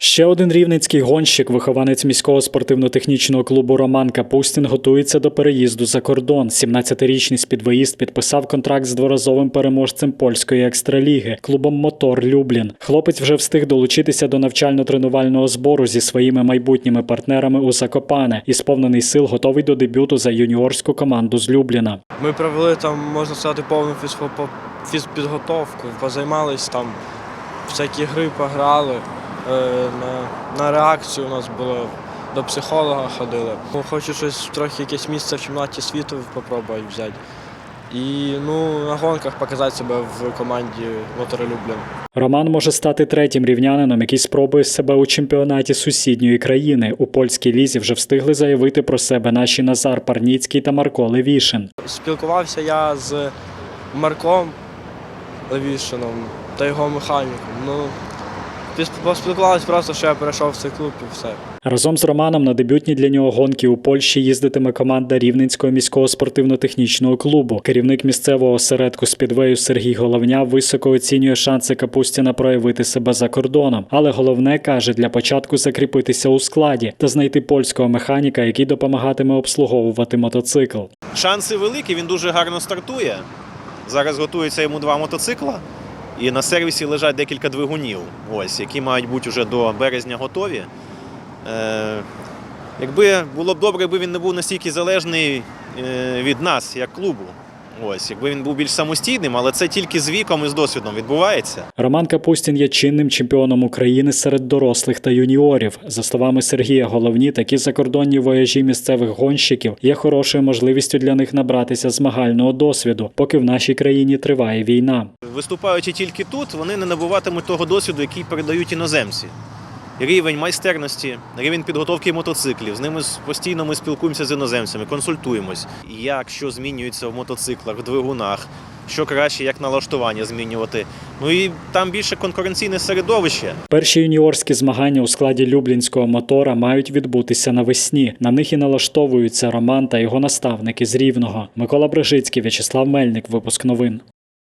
Ще один рівненський гонщик, вихованець міського спортивно-технічного клубу Роман Капустін, готується до переїзду за кордон. 17-річний спідвоїст підписав контракт з дворазовим переможцем польської екстраліги клубом Мотор Люблін. Хлопець вже встиг долучитися до навчально-тренувального збору зі своїми майбутніми партнерами у Закопане і сповнений сил готовий до дебюту за юніорську команду з Любліна. Ми провели там, можна сказати, повну фізпідготовку, позаймались там, всякі гри пограли. Е, На, на реакцію у нас було до психолога ходили. Ну, Хочу щось трохи якесь місце в чемпіонаті світу попробувати взяти. І ну, на гонках показати себе в команді Моторолюблін. Роман може стати третім рівнянином, який спробує себе у чемпіонаті сусідньої країни. У польській лізі вже встигли заявити про себе наші Назар Парніцький та Марко Левішин. Спілкувався я з Марком Левішином та його механіком. Ну, поспілкувалися просто, що я перейшов в цей клуб і все. Разом з Романом на дебютні для нього гонки у Польщі їздитиме команда Рівненського міського спортивно-технічного клубу. Керівник місцевого осередку спідвею Сергій Головня високо оцінює шанси Капустіна проявити себе за кордоном. Але головне каже для початку закріпитися у складі та знайти польського механіка, який допомагатиме обслуговувати мотоцикл. Шанси великі, він дуже гарно стартує. Зараз готується йому два мотоцикла, і на сервісі лежать декілька двигунів, ось, які мають бути вже до березня готові. Е, якби було б добре, якби він не був настільки залежний е, від нас, як клубу. Ось, якби він був більш самостійним, але це тільки з віком і з досвідом відбувається. Роман Капустін є чинним чемпіоном України серед дорослих та юніорів. За словами Сергія Головні, такі закордонні вояжі місцевих гонщиків є хорошою можливістю для них набратися змагального досвіду, поки в нашій країні триває війна. Виступаючи тільки тут, вони не набуватимуть того досвіду, який передають іноземці. Рівень майстерності, рівень підготовки мотоциклів. З ними постійно ми спілкуємося з іноземцями, консультуємось, як що змінюється в мотоциклах, в двигунах, що краще, як налаштування змінювати. Ну і там більше конкуренційне середовище. Перші юніорські змагання у складі люблінського мотора мають відбутися навесні. На них і налаштовуються Роман та його наставники з Рівного. Микола Брижицький, В'ячеслав Мельник. Випуск новин.